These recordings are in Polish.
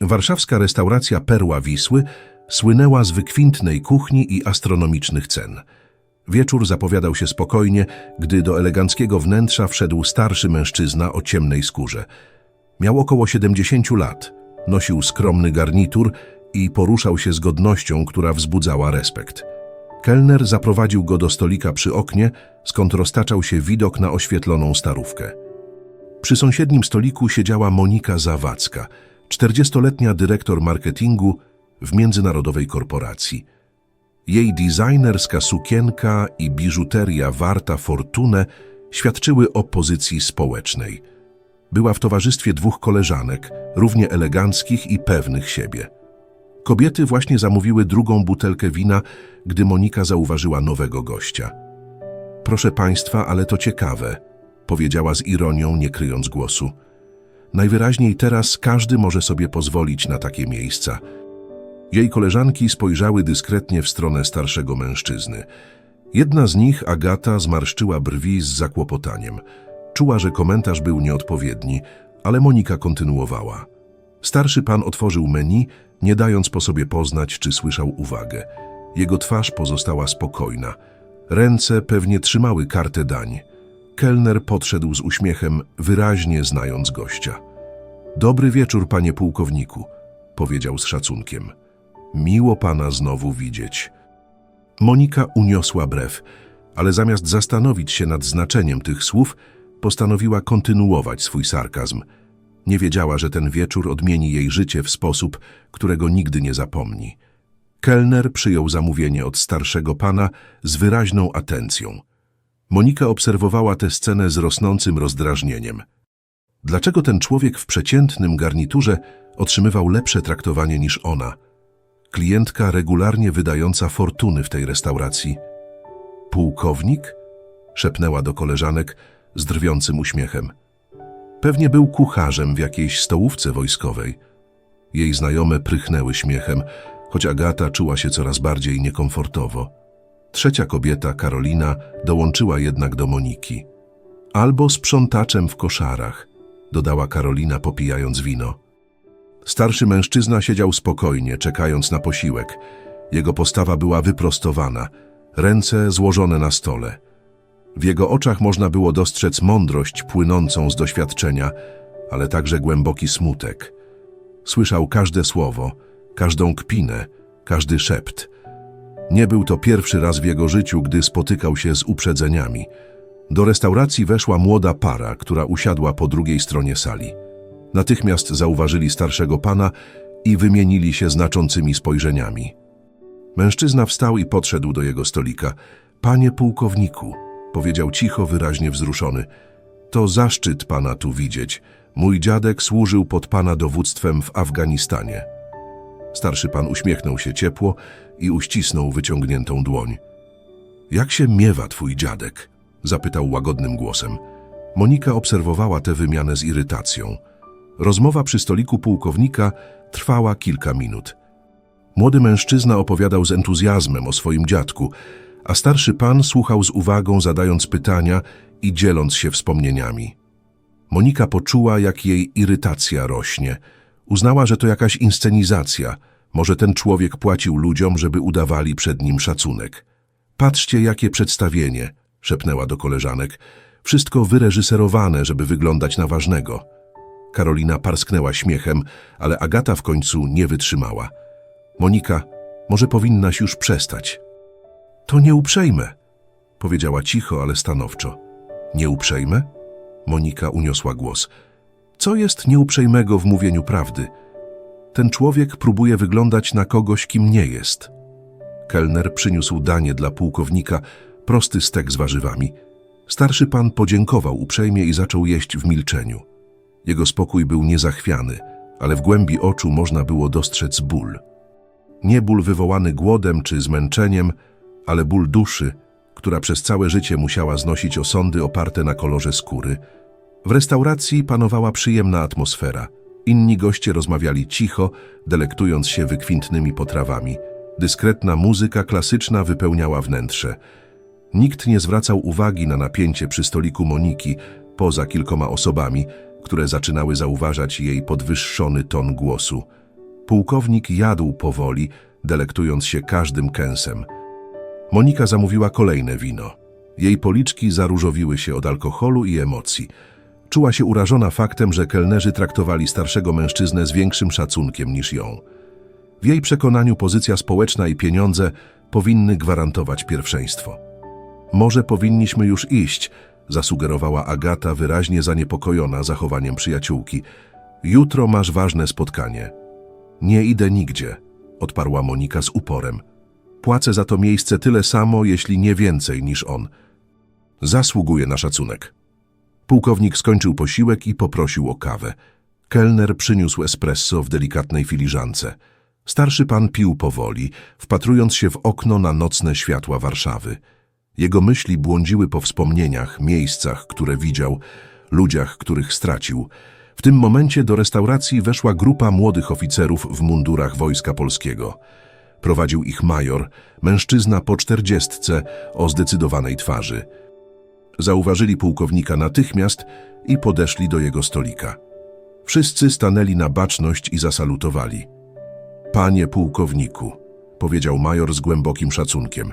Warszawska restauracja Perła Wisły słynęła z wykwintnej kuchni i astronomicznych cen. Wieczór zapowiadał się spokojnie, gdy do eleganckiego wnętrza wszedł starszy mężczyzna o ciemnej skórze. Miał około 70 lat, nosił skromny garnitur i poruszał się z godnością, która wzbudzała respekt. Kelner zaprowadził go do stolika przy oknie, skąd roztaczał się widok na oświetloną starówkę. Przy sąsiednim stoliku siedziała Monika Zawadzka, 40-letnia dyrektor marketingu w międzynarodowej korporacji. Jej designerska sukienka i biżuteria warta fortunę świadczyły o pozycji społecznej. Była w towarzystwie dwóch koleżanek, równie eleganckich i pewnych siebie. Kobiety właśnie zamówiły drugą butelkę wina, gdy Monika zauważyła nowego gościa. Proszę państwa, ale to ciekawe, powiedziała z ironią, nie kryjąc głosu. Najwyraźniej teraz każdy może sobie pozwolić na takie miejsca. Jej koleżanki spojrzały dyskretnie w stronę starszego mężczyzny. Jedna z nich, Agata, zmarszczyła brwi z zakłopotaniem. Czuła, że komentarz był nieodpowiedni, ale Monika kontynuowała. Starszy pan otworzył menu, nie dając po sobie poznać, czy słyszał uwagę. Jego twarz pozostała spokojna. Ręce pewnie trzymały kartę dań. Kelner podszedł z uśmiechem, wyraźnie znając gościa. Dobry wieczór, panie pułkowniku, powiedział z szacunkiem. Miło pana znowu widzieć. Monika uniosła brew, ale zamiast zastanowić się nad znaczeniem tych słów, postanowiła kontynuować swój sarkazm. Nie wiedziała, że ten wieczór odmieni jej życie w sposób, którego nigdy nie zapomni. Kelner przyjął zamówienie od starszego pana z wyraźną atencją. Monika obserwowała tę scenę z rosnącym rozdrażnieniem. Dlaczego ten człowiek w przeciętnym garniturze otrzymywał lepsze traktowanie niż ona? Klientka regularnie wydająca fortuny w tej restauracji. Pułkownik? szepnęła do koleżanek z drwiącym uśmiechem. Pewnie był kucharzem w jakiejś stołówce wojskowej. Jej znajome prychnęły śmiechem, choć Agata czuła się coraz bardziej niekomfortowo. Trzecia kobieta, Karolina, dołączyła jednak do Moniki. Albo sprzątaczem w koszarach, dodała Karolina, popijając wino. Starszy mężczyzna siedział spokojnie, czekając na posiłek. Jego postawa była wyprostowana, ręce złożone na stole. W jego oczach można było dostrzec mądrość płynącą z doświadczenia, ale także głęboki smutek. Słyszał każde słowo, każdą kpinę, każdy szept. Nie był to pierwszy raz w jego życiu, gdy spotykał się z uprzedzeniami. Do restauracji weszła młoda para, która usiadła po drugiej stronie sali. Natychmiast zauważyli starszego pana i wymienili się znaczącymi spojrzeniami. Mężczyzna wstał i podszedł do jego stolika. Panie pułkowniku, powiedział cicho, wyraźnie wzruszony. To zaszczyt pana tu widzieć. Mój dziadek służył pod pana dowództwem w Afganistanie. Starszy pan uśmiechnął się ciepło i uścisnął wyciągniętą dłoń. Jak się miewa twój dziadek? Zapytał łagodnym głosem. Monika obserwowała tę wymianę z irytacją. Rozmowa przy stoliku pułkownika trwała kilka minut. Młody mężczyzna opowiadał z entuzjazmem o swoim dziadku, a starszy pan słuchał z uwagą, zadając pytania i dzieląc się wspomnieniami. Monika poczuła, jak jej irytacja rośnie. Uznała, że to jakaś inscenizacja. Może ten człowiek płacił ludziom, żeby udawali przed nim szacunek. Patrzcie, jakie przedstawienie, szepnęła do koleżanek. Wszystko wyreżyserowane, żeby wyglądać na ważnego. Karolina parsknęła śmiechem, ale Agata w końcu nie wytrzymała. Monika, może powinnaś już przestać. To nieuprzejme, powiedziała cicho, ale stanowczo. Nieuprzejme? Monika uniosła głos. Co jest nieuprzejmego w mówieniu prawdy? Ten człowiek próbuje wyglądać na kogoś, kim nie jest. Kelner przyniósł danie dla pułkownika, prosty stek z warzywami. Starszy pan podziękował uprzejmie i zaczął jeść w milczeniu. Jego spokój był niezachwiany, ale w głębi oczu można było dostrzec ból. Nie ból wywołany głodem czy zmęczeniem, ale ból duszy, która przez całe życie musiała znosić osądy oparte na kolorze skóry. W restauracji panowała przyjemna atmosfera. Inni goście rozmawiali cicho, delektując się wykwintnymi potrawami. Dyskretna muzyka klasyczna wypełniała wnętrze. Nikt nie zwracał uwagi na napięcie przy stoliku Moniki, poza kilkoma osobami, które zaczynały zauważać jej podwyższony ton głosu. Pułkownik jadł powoli, delektując się każdym kęsem. Monika zamówiła kolejne wino. Jej policzki zaróżowiły się od alkoholu i emocji. Czuła się urażona faktem, że kelnerzy traktowali starszego mężczyznę z większym szacunkiem niż ją. W jej przekonaniu pozycja społeczna i pieniądze powinny gwarantować pierwszeństwo. Może powinniśmy już iść, zasugerowała Agata, wyraźnie zaniepokojona zachowaniem przyjaciółki. Jutro masz ważne spotkanie. Nie idę nigdzie, odparła Monika z uporem. Płacę za to miejsce tyle samo, jeśli nie więcej niż on. Zasługuje na szacunek. Pułkownik skończył posiłek i poprosił o kawę. Kelner przyniósł espresso w delikatnej filiżance. Starszy pan pił powoli, wpatrując się w okno na nocne światła Warszawy. Jego myśli błądziły po wspomnieniach, miejscach, które widział, ludziach, których stracił. W tym momencie do restauracji weszła grupa młodych oficerów w mundurach Wojska Polskiego. Prowadził ich major, mężczyzna po czterdziestce o zdecydowanej twarzy. Zauważyli pułkownika natychmiast i podeszli do jego stolika. Wszyscy stanęli na baczność i zasalutowali. Panie pułkowniku, powiedział major z głębokim szacunkiem,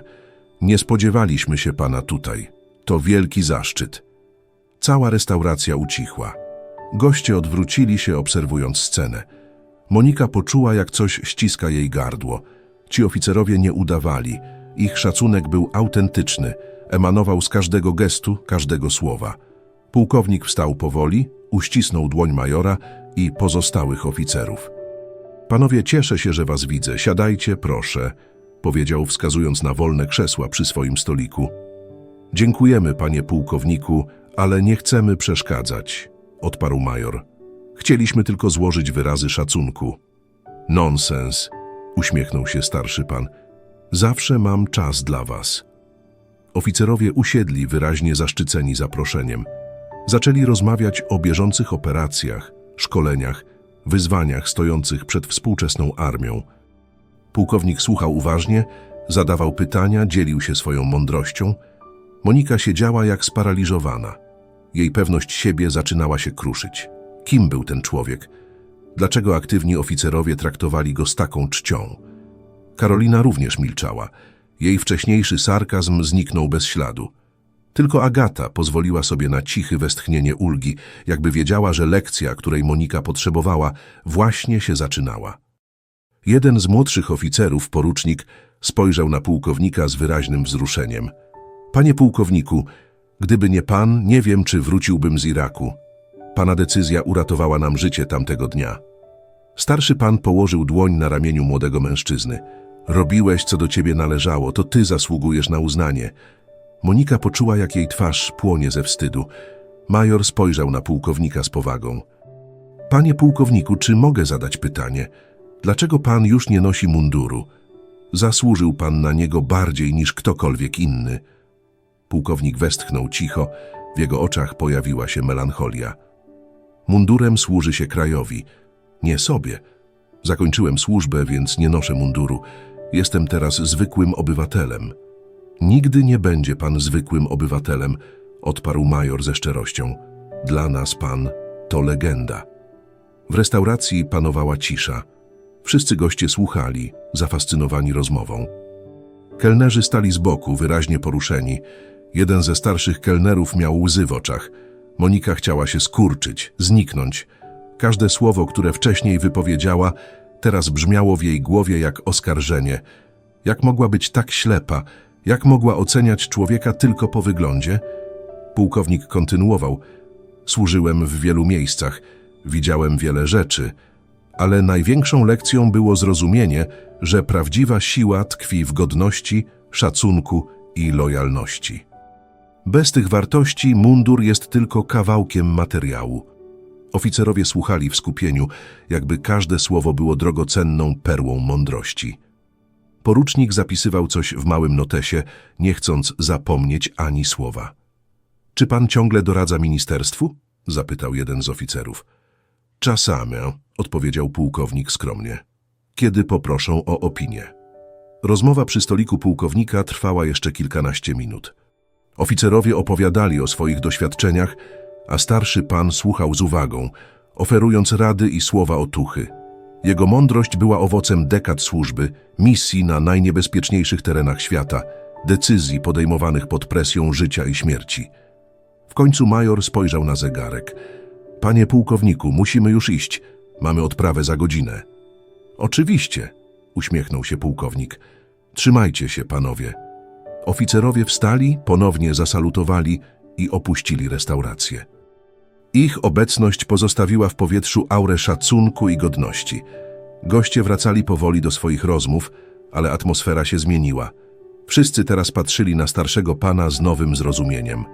nie spodziewaliśmy się pana tutaj. To wielki zaszczyt. Cała restauracja ucichła. Goście odwrócili się, obserwując scenę. Monika poczuła, jak coś ściska jej gardło. Ci oficerowie nie udawali. Ich szacunek był autentyczny, emanował z każdego gestu, każdego słowa. Pułkownik wstał powoli, uścisnął dłoń majora i pozostałych oficerów. Panowie, cieszę się, że was widzę. Siadajcie, proszę, powiedział, wskazując na wolne krzesła przy swoim stoliku. Dziękujemy, panie pułkowniku, ale nie chcemy przeszkadzać, odparł major. Chcieliśmy tylko złożyć wyrazy szacunku. Nonsens, uśmiechnął się starszy pan. Zawsze mam czas dla was. Oficerowie usiedli, wyraźnie zaszczyceni zaproszeniem. Zaczęli rozmawiać o bieżących operacjach, szkoleniach, wyzwaniach stojących przed współczesną armią. Pułkownik słuchał uważnie, zadawał pytania, dzielił się swoją mądrością. Monika siedziała jak sparaliżowana. Jej pewność siebie zaczynała się kruszyć. Kim był ten człowiek? Dlaczego aktywni oficerowie traktowali go z taką czcią? Karolina również milczała. Jej wcześniejszy sarkazm zniknął bez śladu. Tylko Agata pozwoliła sobie na cichy westchnienie ulgi, jakby wiedziała, że lekcja, której Monika potrzebowała, właśnie się zaczynała. Jeden z młodszych oficerów, porucznik, spojrzał na pułkownika z wyraźnym wzruszeniem. Panie pułkowniku, gdyby nie pan, nie wiem, czy wróciłbym z Iraku. Pana decyzja uratowała nam życie tamtego dnia. Starszy pan położył dłoń na ramieniu młodego mężczyzny. Robiłeś, co do ciebie należało, to ty zasługujesz na uznanie. Monika poczuła, jak jej twarz płonie ze wstydu. Major spojrzał na pułkownika z powagą. Panie pułkowniku, czy mogę zadać pytanie? Dlaczego pan już nie nosi munduru? Zasłużył pan na niego bardziej niż ktokolwiek inny. Pułkownik westchnął cicho, w jego oczach pojawiła się melancholia. Mundurem służy się krajowi, nie sobie. Zakończyłem służbę, więc nie noszę munduru. Jestem teraz zwykłym obywatelem. Nigdy nie będzie pan zwykłym obywatelem, odparł major ze szczerością. Dla nas pan to legenda. W restauracji panowała cisza. Wszyscy goście słuchali, zafascynowani rozmową. Kelnerzy stali z boku, wyraźnie poruszeni. Jeden ze starszych kelnerów miał łzy w oczach. Monika chciała się skurczyć, zniknąć. Każde słowo, które wcześniej wypowiedziała, teraz brzmiało w jej głowie jak oskarżenie. Jak mogła być tak ślepa? Jak mogła oceniać człowieka tylko po wyglądzie? Pułkownik kontynuował. Służyłem w wielu miejscach, widziałem wiele rzeczy, ale największą lekcją było zrozumienie, że prawdziwa siła tkwi w godności, szacunku i lojalności. Bez tych wartości mundur jest tylko kawałkiem materiału. Oficerowie słuchali w skupieniu, jakby każde słowo było drogocenną perłą mądrości. Porucznik zapisywał coś w małym notesie, nie chcąc zapomnieć ani słowa. Czy pan ciągle doradza ministerstwu? zapytał jeden z oficerów. Czasami, odpowiedział pułkownik skromnie. Kiedy poproszą o opinię. Rozmowa przy stoliku pułkownika trwała jeszcze kilkanaście minut. Oficerowie opowiadali o swoich doświadczeniach, a starszy pan słuchał z uwagą, oferując rady i słowa otuchy. Jego mądrość była owocem dekad służby, misji na najniebezpieczniejszych terenach świata, decyzji podejmowanych pod presją życia i śmierci. W końcu major spojrzał na zegarek. Panie pułkowniku, musimy już iść. Mamy odprawę za godzinę. Oczywiście, uśmiechnął się pułkownik. Trzymajcie się, panowie. Oficerowie wstali, ponownie zasalutowali i opuścili restaurację. Ich obecność pozostawiła w powietrzu aurę szacunku i godności. Goście wracali powoli do swoich rozmów, ale atmosfera się zmieniła. Wszyscy teraz patrzyli na starszego pana z nowym zrozumieniem.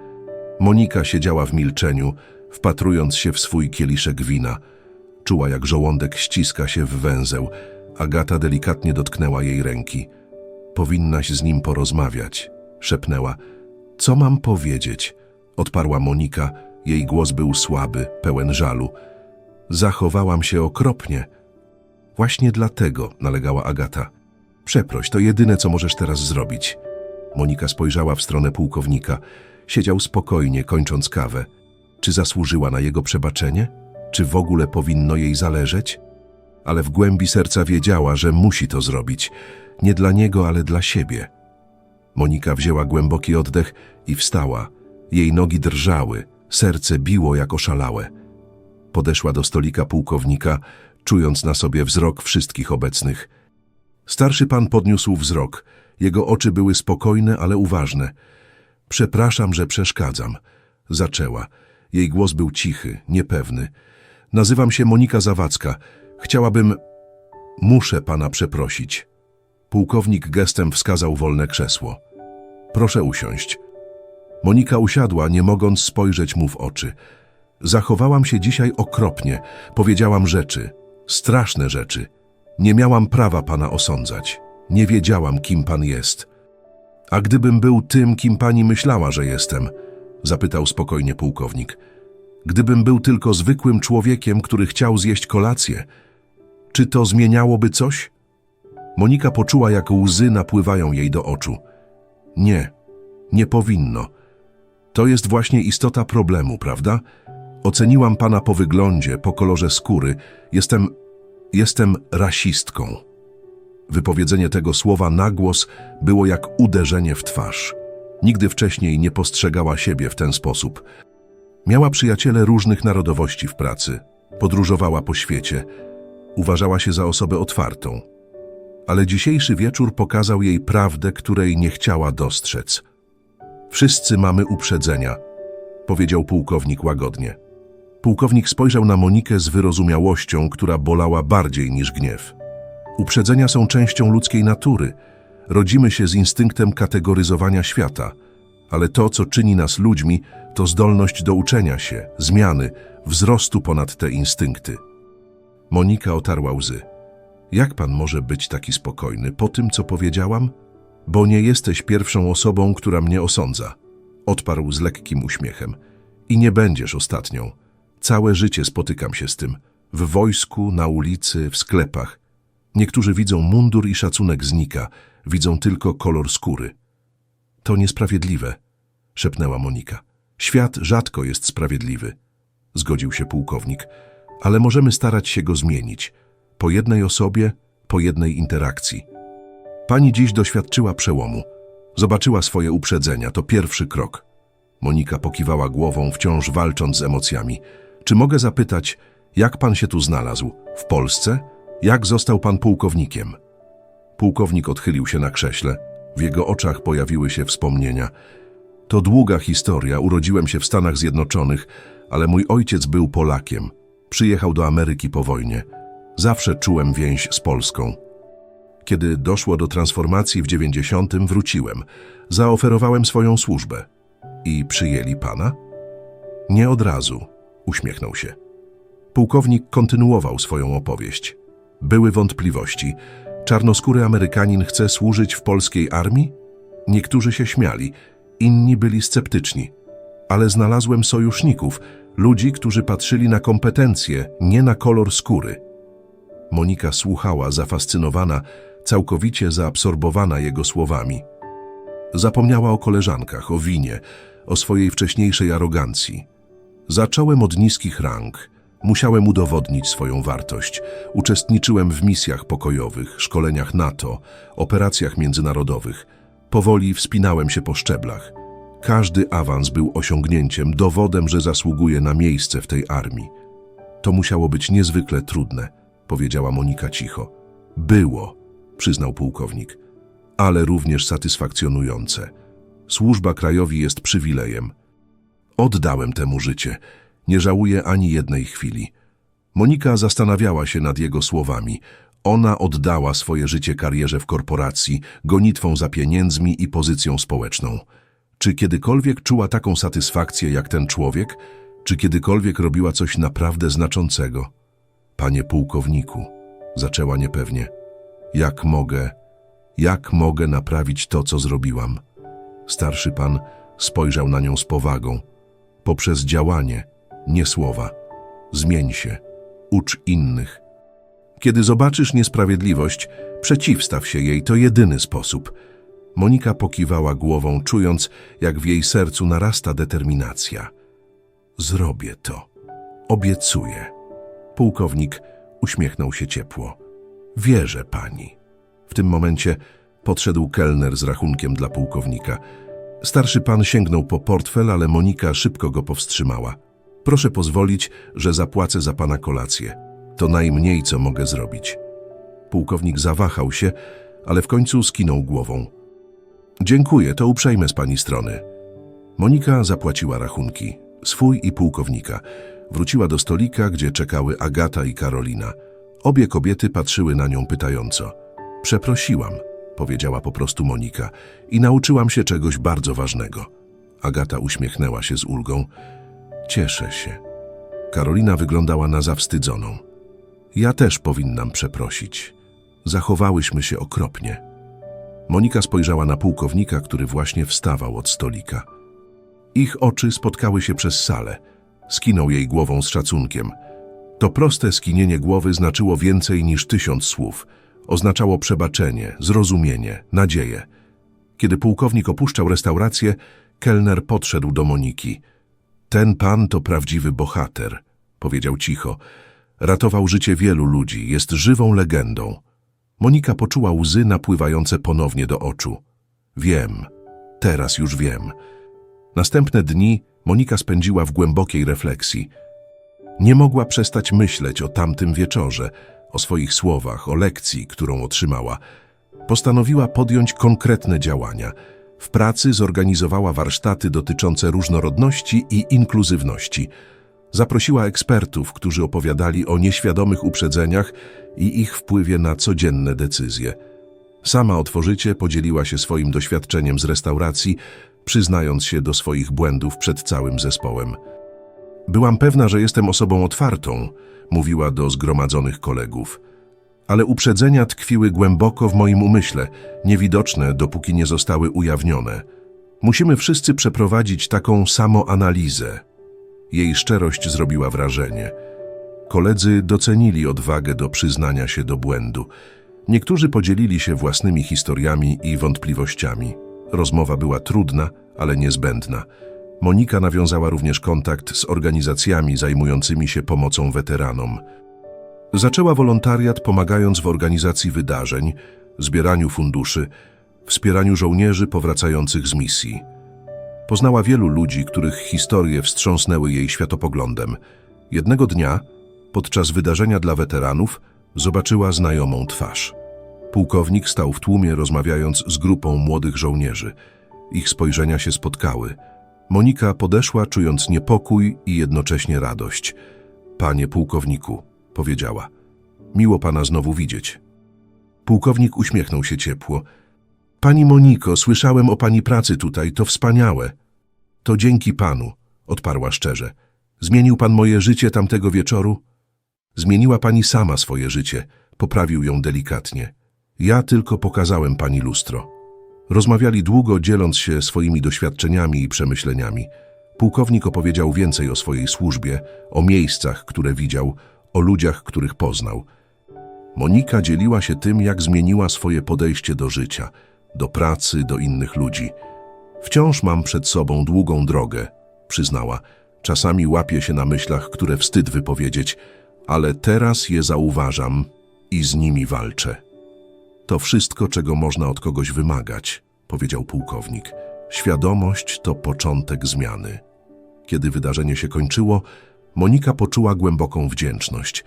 Monika siedziała w milczeniu, wpatrując się w swój kieliszek wina. Czuła, jak żołądek ściska się w węzeł. Agata delikatnie dotknęła jej ręki. Powinnaś z nim porozmawiać, szepnęła. Co mam powiedzieć? Odparła Monika. Jej głos był słaby, pełen żalu. Zachowałam się okropnie. Właśnie dlatego, nalegała Agata. Przeproś, to jedyne, co możesz teraz zrobić. Monika spojrzała w stronę pułkownika. Siedział spokojnie, kończąc kawę. Czy zasłużyła na jego przebaczenie? Czy w ogóle powinno jej zależeć? Ale w głębi serca wiedziała, że musi to zrobić. Nie dla niego, ale dla siebie. Monika wzięła głęboki oddech i wstała. Jej nogi drżały, serce biło jak oszalałe. Podeszła do stolika pułkownika, czując na sobie wzrok wszystkich obecnych. Starszy pan podniósł wzrok. Jego oczy były spokojne, ale uważne. Przepraszam, że przeszkadzam. Zaczęła. Jej głos był cichy, niepewny. Nazywam się Monika Zawadzka. Chciałabym... Muszę pana przeprosić. Pułkownik gestem wskazał wolne krzesło. Proszę usiąść. Monika usiadła, nie mogąc spojrzeć mu w oczy. Zachowałam się dzisiaj okropnie. Powiedziałam rzeczy, straszne rzeczy. Nie miałam prawa pana osądzać. Nie wiedziałam, kim pan jest. A gdybym był tym, kim pani myślała, że jestem? Zapytał spokojnie pułkownik. Gdybym był tylko zwykłym człowiekiem, który chciał zjeść kolację, czy to zmieniałoby coś? Monika poczuła, jak łzy napływają jej do oczu. Nie, nie powinno. To jest właśnie istota problemu, prawda? Oceniłam pana po wyglądzie, po kolorze skóry. Jestem, jestem rasistką. Wypowiedzenie tego słowa na głos było jak uderzenie w twarz. Nigdy wcześniej nie postrzegała siebie w ten sposób. Miała przyjaciele różnych narodowości w pracy, podróżowała po świecie, uważała się za osobę otwartą. Ale dzisiejszy wieczór pokazał jej prawdę, której nie chciała dostrzec. Wszyscy mamy uprzedzenia, powiedział pułkownik łagodnie. Pułkownik spojrzał na Monikę z wyrozumiałością, która bolała bardziej niż gniew. Uprzedzenia są częścią ludzkiej natury. Rodzimy się z instynktem kategoryzowania świata, ale to, co czyni nas ludźmi, to zdolność do uczenia się, zmiany, wzrostu ponad te instynkty. Monika otarła łzy. Jak pan może być taki spokojny po tym, co powiedziałam? Bo nie jesteś pierwszą osobą, która mnie osądza. Odparł z lekkim uśmiechem. I nie będziesz ostatnią. Całe życie spotykam się z tym. W wojsku, na ulicy, w sklepach. Niektórzy widzą mundur i szacunek znika, widzą tylko kolor skóry. To niesprawiedliwe, szepnęła Monika. Świat rzadko jest sprawiedliwy, zgodził się pułkownik, ale możemy starać się go zmienić. Po jednej osobie, po jednej interakcji. Pani dziś doświadczyła przełomu. Zobaczyła swoje uprzedzenia, to pierwszy krok. Monika pokiwała głową, wciąż walcząc z emocjami. Czy mogę zapytać, jak pan się tu znalazł? W Polsce? Jak został pan pułkownikiem? Pułkownik odchylił się na krześle. W jego oczach pojawiły się wspomnienia. To długa historia. Urodziłem się w Stanach Zjednoczonych, ale mój ojciec był Polakiem. Przyjechał do Ameryki po wojnie. Zawsze czułem więź z Polską. Kiedy doszło do transformacji w 90, wróciłem. Zaoferowałem swoją służbę. I przyjęli pana? Nie od razu, uśmiechnął się. Pułkownik kontynuował swoją opowieść. Były wątpliwości. Czarnoskóry Amerykanin chce służyć w polskiej armii? Niektórzy się śmiali, inni byli sceptyczni. Ale znalazłem sojuszników, ludzi, którzy patrzyli na kompetencje, nie na kolor skóry. Monika słuchała, zafascynowana, całkowicie zaabsorbowana jego słowami. Zapomniała o koleżankach, o winie, o swojej wcześniejszej arogancji. Zacząłem od niskich rang, Musiałem udowodnić swoją wartość. Uczestniczyłem w misjach pokojowych, szkoleniach NATO, operacjach międzynarodowych. Powoli wspinałem się po szczeblach. Każdy awans był osiągnięciem, dowodem, że zasługuję na miejsce w tej armii. To musiało być niezwykle trudne, powiedziała Monika cicho. Było, przyznał pułkownik, ale również satysfakcjonujące. Służba krajowi jest przywilejem. Oddałem temu życie. Nie żałuję ani jednej chwili. Monika zastanawiała się nad jego słowami. Ona oddała swoje życie karierze w korporacji, gonitwą za pieniędzmi i pozycją społeczną. Czy kiedykolwiek czuła taką satysfakcję jak ten człowiek? Czy kiedykolwiek robiła coś naprawdę znaczącego? Panie pułkowniku, zaczęła niepewnie. Jak mogę, jak mogę naprawić to, co zrobiłam? Starszy pan spojrzał na nią z powagą. Poprzez działanie, nie słowa. Zmień się, ucz innych. Kiedy zobaczysz niesprawiedliwość, przeciwstaw się jej, to jedyny sposób. Monika pokiwała głową, czując, jak w jej sercu narasta determinacja. Zrobię to. Obiecuję. Pułkownik uśmiechnął się ciepło. Wierzę pani. W tym momencie podszedł kelner z rachunkiem dla pułkownika. Starszy pan sięgnął po portfel, ale Monika szybko go powstrzymała. Proszę pozwolić, że zapłacę za pana kolację. To najmniej, co mogę zrobić. Pułkownik zawahał się, ale w końcu skinął głową. Dziękuję, to uprzejme z pani strony. Monika zapłaciła rachunki, swój i pułkownika. Wróciła do stolika, gdzie czekały Agata i Karolina. Obie kobiety patrzyły na nią pytająco. Przeprosiłam, powiedziała po prostu Monika, i nauczyłam się czegoś bardzo ważnego. Agata uśmiechnęła się z ulgą. Cieszę się. Karolina wyglądała na zawstydzoną. Ja też powinnam przeprosić. Zachowałyśmy się okropnie. Monika spojrzała na pułkownika, który właśnie wstawał od stolika. Ich oczy spotkały się przez salę. Skinął jej głową z szacunkiem. To proste skinienie głowy znaczyło więcej niż tysiąc słów. Oznaczało przebaczenie, zrozumienie, nadzieję. Kiedy pułkownik opuszczał restaurację, kelner podszedł do Moniki. Ten pan to prawdziwy bohater, powiedział cicho. Ratował życie wielu ludzi, jest żywą legendą. Monika poczuła łzy napływające ponownie do oczu. Wiem, teraz już wiem. Następne dni Monika spędziła w głębokiej refleksji. Nie mogła przestać myśleć o tamtym wieczorze, o swoich słowach, o lekcji, którą otrzymała. Postanowiła podjąć konkretne działania. W pracy zorganizowała warsztaty dotyczące różnorodności i inkluzywności. Zaprosiła ekspertów, którzy opowiadali o nieświadomych uprzedzeniach i ich wpływie na codzienne decyzje. Sama otworzycie podzieliła się swoim doświadczeniem z restauracji, przyznając się do swoich błędów przed całym zespołem. Byłam pewna, że jestem osobą otwartą, mówiła do zgromadzonych kolegów. Ale uprzedzenia tkwiły głęboko w moim umyśle, niewidoczne, dopóki nie zostały ujawnione. Musimy wszyscy przeprowadzić taką samoanalizę. Jej szczerość zrobiła wrażenie. Koledzy docenili odwagę do przyznania się do błędu. Niektórzy podzielili się własnymi historiami i wątpliwościami. Rozmowa była trudna, ale niezbędna. Monika nawiązała również kontakt z organizacjami zajmującymi się pomocą weteranom. Zaczęła wolontariat pomagając w organizacji wydarzeń, zbieraniu funduszy, wspieraniu żołnierzy powracających z misji. Poznała wielu ludzi, których historie wstrząsnęły jej światopoglądem. Jednego dnia, podczas wydarzenia dla weteranów, zobaczyła znajomą twarz. Pułkownik stał w tłumie, rozmawiając z grupą młodych żołnierzy. Ich spojrzenia się spotkały. Monika podeszła, czując niepokój i jednocześnie radość. Panie pułkowniku, powiedziała, miło pana znowu widzieć. Pułkownik uśmiechnął się ciepło. Pani Moniko, słyszałem o pani pracy tutaj, to wspaniałe. To dzięki panu, odparła szczerze. Zmienił pan moje życie tamtego wieczoru? Zmieniła pani sama swoje życie, poprawił ją delikatnie. Ja tylko pokazałem pani lustro. Rozmawiali długo, dzieląc się swoimi doświadczeniami i przemyśleniami. Pułkownik opowiedział więcej o swojej służbie, o miejscach, które widział, o ludziach, których poznał. Monika dzieliła się tym, jak zmieniła swoje podejście do życia, do pracy, do innych ludzi. Wciąż mam przed sobą długą drogę, przyznała. Czasami łapię się na myślach, które wstyd wypowiedzieć, ale teraz je zauważam i z nimi walczę. To wszystko, czego można od kogoś wymagać, powiedział pułkownik. Świadomość to początek zmiany. Kiedy wydarzenie się kończyło, Monika poczuła głęboką wdzięczność.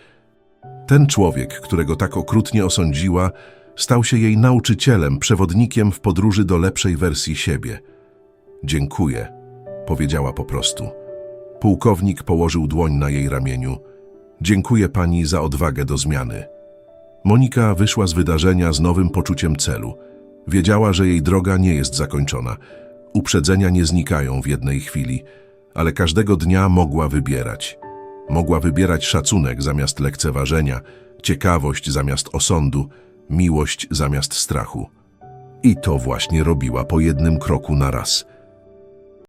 Ten człowiek, którego tak okrutnie osądziła, stał się jej nauczycielem, przewodnikiem w podróży do lepszej wersji siebie. Dziękuję, powiedziała po prostu. Pułkownik położył dłoń na jej ramieniu. Dziękuję pani za odwagę do zmiany. Monika wyszła z wydarzenia z nowym poczuciem celu. Wiedziała, że jej droga nie jest zakończona. Uprzedzenia nie znikają w jednej chwili, ale każdego dnia mogła wybierać. Mogła wybierać szacunek zamiast lekceważenia, ciekawość zamiast osądu, miłość zamiast strachu. I to właśnie robiła po jednym kroku na raz.